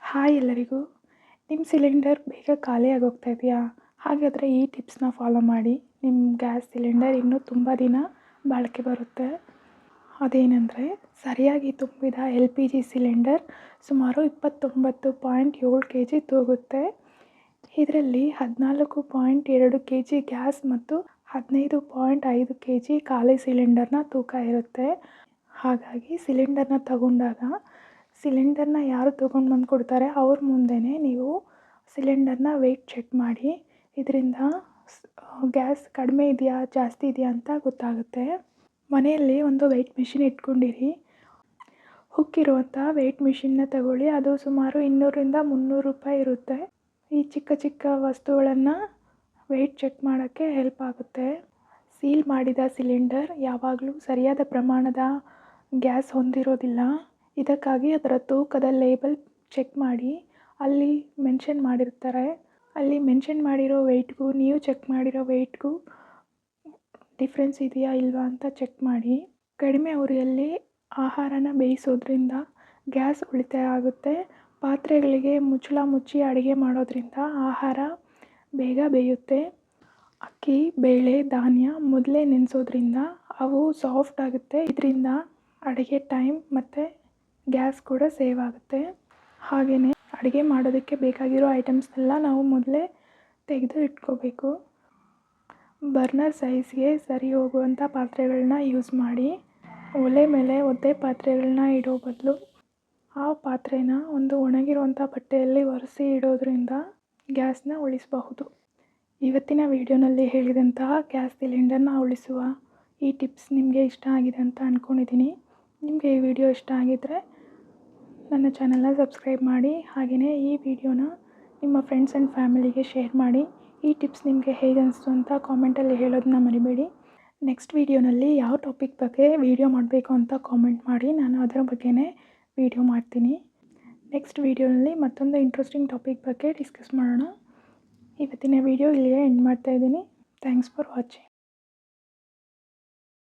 Hi ಎಲ್ಲರಿಗೂ. ನಿಮ್ಮ cylinder ಬೇಗ ಖಾಲಿಯಾಗಿ ಹೋಗ್ತಾ ಇದೆಯಾ? ಹಾಗಾದರೆ ಈ ಟಿಪ್ಸ್ನ ಫಾಲೋ ಮಾಡಿ. ನಿಮ್ಮ ಗ್ಯಾಸ್ ಸಿಲಿಂಡರ್ ಇನ್ನೂ ತುಂಬ ದಿನ ಬಾಳಿಕೆ ಬರುತ್ತೆ. ಅದೇನೆಂದರೆ, ಸರಿಯಾಗಿ ತುಂಬಿದ ಎಲ್ ಪಿ ಜಿ ಸಿಲಿಂಡರ್ ಸುಮಾರು ಇಪ್ಪತ್ತೊಂಬತ್ತು ಪಾಯಿಂಟ್ ಏಳು ಕೆ ಜಿ ತೂಗುತ್ತೆ. ಇದರಲ್ಲಿ ಹದಿನಾಲ್ಕು ಪಾಯಿಂಟ್ ಎರಡು ಕೆ ಜಿ ಗ್ಯಾಸ್ ಮತ್ತು ಹದಿನೈದು ಪಾಯಿಂಟ್ ಐದು ಕೆ ಜಿ ಖಾಲಿ ಸಿಲಿಂಡರ್ನ ತೂಕ ಇರುತ್ತೆ. ಹಾಗಾಗಿ ಸಿಲಿಂಡರ್ನ ತಗೊಂಡಾಗ ಸಿಲಿಂಡರ್ನ ಯಾರು ತೊಗೊಂಡು ಬಂದು ಕೊಡ್ತಾರೆ ಅವ್ರ ಮುಂದೆಯೇ ನೀವು ಸಿಲಿಂಡರ್ನ ವೆಯ್ಟ್ ಚೆಕ್ ಮಾಡಿ. ಇದರಿಂದ ಗ್ಯಾಸ್ ಕಡಿಮೆ ಇದೆಯಾ, ಜಾಸ್ತಿ ಇದೆಯಾ ಅಂತ ಗೊತ್ತಾಗುತ್ತೆ. ಮನೆಯಲ್ಲಿ ಒಂದು ವೆಯ್ಟ್ ಮಿಷಿನ್ ಇಟ್ಕೊಂಡಿರಿ. ಹುಕ್ಕಿರುವಂಥ ವೆಯ್ಟ್ ಮಿಷಿನ್ನ ತಗೊಳ್ಳಿ. ಅದು ಸುಮಾರು ಇನ್ನೂರರಿಂದ ಮುನ್ನೂರು ರೂಪಾಯಿ ಇರುತ್ತೆ. ಈ ಚಿಕ್ಕ ಚಿಕ್ಕ ವಸ್ತುಗಳನ್ನು ವೆಯ್ಟ್ ಚೆಕ್ ಮಾಡೋಕ್ಕೆ ಹೆಲ್ಪ್ ಆಗುತ್ತೆ. ಸೀಲ್ ಮಾಡಿದ ಸಿಲಿಂಡರ್ ಯಾವಾಗಲೂ ಸರಿಯಾದ ಪ್ರಮಾಣದ ಗ್ಯಾಸ್ ಹೊಂದಿರೋದಿಲ್ಲ. ಇದಕ್ಕಾಗಿ ಅದರ ತೂಕದ ಲೇಬಲ್ ಚೆಕ್ ಮಾಡಿ. ಅಲ್ಲಿ ಮೆನ್ಷನ್ ಮಾಡಿರ್ತಾರೆ. ಅಲ್ಲಿ ಮೆನ್ಷನ್ ಮಾಡಿರೋ ವೆಯ್ಟ್ಗೂ ನೀವು ಚೆಕ್ ಮಾಡಿರೋ ವೆಯ್ಟ್ಗೂ ಡಿಫ್ರೆನ್ಸ್ ಇದೆಯಾ ಇಲ್ವಾ ಅಂತ ಚೆಕ್ ಮಾಡಿ. ಕಡಿಮೆ ಉರಿಯಲ್ಲಿ ಆಹಾರನ ಬೇಯಿಸೋದ್ರಿಂದ ಗ್ಯಾಸ್ ಉಳಿತಾಯ ಆಗುತ್ತೆ. ಪಾತ್ರೆಗಳಿಗೆ ಮುಚ್ಚಳ ಮುಚ್ಚಿ ಅಡುಗೆ ಮಾಡೋದ್ರಿಂದ ಆಹಾರ ಬೇಗ ಬೇಯುತ್ತೆ. ಅಕ್ಕಿ, ಬೇಳೆ, ಧಾನ್ಯ ಮೊದಲೇ ನೆನೆಸೋದ್ರಿಂದ ಅವು ಸಾಫ್ಟ್ ಆಗುತ್ತೆ. ಇದರಿಂದ ಅಡುಗೆ ಟೈಮ್ ಮತ್ತು ಗ್ಯಾಸ್ ಕೂಡ ಸೇವ್ ಆಗುತ್ತೆ. ಹಾಗೆಯೇ ಅಡುಗೆ ಮಾಡೋದಕ್ಕೆ ಬೇಕಾಗಿರೋ ಐಟಮ್ಸ್ನೆಲ್ಲ ನಾವು ಮೊದಲೇ ತೆಗೆದು ಇಟ್ಕೋಬೇಕು. ಬರ್ನರ್ ಸೈಜ್ಗೆ ಸರಿ ಹೋಗುವಂಥ ಪಾತ್ರೆಗಳನ್ನ ಯೂಸ್ ಮಾಡಿ. ಒಲೆ ಮೇಲೆ ಒದ್ದೆ ಪಾತ್ರೆಗಳನ್ನ ಇಡೋ ಬದಲು ಆ ಪಾತ್ರೆನ ಒಂದು ಒಣಗಿರುವಂಥ ಬಟ್ಟೆಯಲ್ಲಿ ಒರೆಸಿ ಇಡೋದ್ರಿಂದ ಗ್ಯಾಸ್ನ ಉಳಿಸಬಹುದು. ಇವತ್ತಿನ ವಿಡಿಯೋನಲ್ಲಿ ಹೇಳಿದಂತಹ ಗ್ಯಾಸ್ ಸಿಲಿಂಡರ್ನ ಉಳಿಸುವ ಈ ಟಿಪ್ಸ್ ನಿಮಗೆ ಇಷ್ಟ ಆಗಿದೆ ಅಂತ ಅಂದ್ಕೊಂಡಿದ್ದೀನಿ ನಿಮಗೆ ಈ ವಿಡಿಯೋ ಇಷ್ಟ ಆಗಿದ್ದರೆ ನನ್ನ ಚಾನಲ್ನ ಸಬ್ಸ್ಕ್ರೈಬ್ ಮಾಡಿ, ಹಾಗೆಯೇ ಈ ವಿಡಿಯೋನ ನಿಮ್ಮ ಫ್ರೆಂಡ್ಸ್ ಆ್ಯಂಡ್ ಫ್ಯಾಮಿಲಿಗೆ ಶೇರ್ ಮಾಡಿ. ಈ ಟಿಪ್ಸ್ ನಿಮಗೆ ಹೇಗೆ ಅನಿಸ್ತು ಅಂತ ಕಾಮೆಂಟಲ್ಲಿ ಹೇಳೋದನ್ನ ಮರಿಬೇಡಿ. ನೆಕ್ಸ್ಟ್ ವಿಡಿಯೋನಲ್ಲಿ ಯಾವ ಟಾಪಿಕ್ ಬಗ್ಗೆ ವಿಡಿಯೋ ಮಾಡಬೇಕು ಅಂತ ಕಾಮೆಂಟ್ ಮಾಡಿ. ನಾನು ಅದರ ಬಗ್ಗೆನೇ ವಿಡಿಯೋ ಮಾಡ್ತೀನಿ. ನೆಕ್ಸ್ಟ್ ವೀಡಿಯೋನಲ್ಲಿ ಮತ್ತೊಂದು ಇಂಟ್ರೆಸ್ಟಿಂಗ್ ಟಾಪಿಕ್ ಬಗ್ಗೆ ಡಿಸ್ಕಸ್ ಮಾಡೋಣ. ಇವತ್ತಿನ ವಿಡಿಯೋ ಇಲ್ಲಿಯೇ ಎಂಡ್ ಮಾಡ್ತಾಯಿದ್ದೀನಿ ಥ್ಯಾಂಕ್ಸ್ ಫಾರ್ ವಾಚಿಂಗ್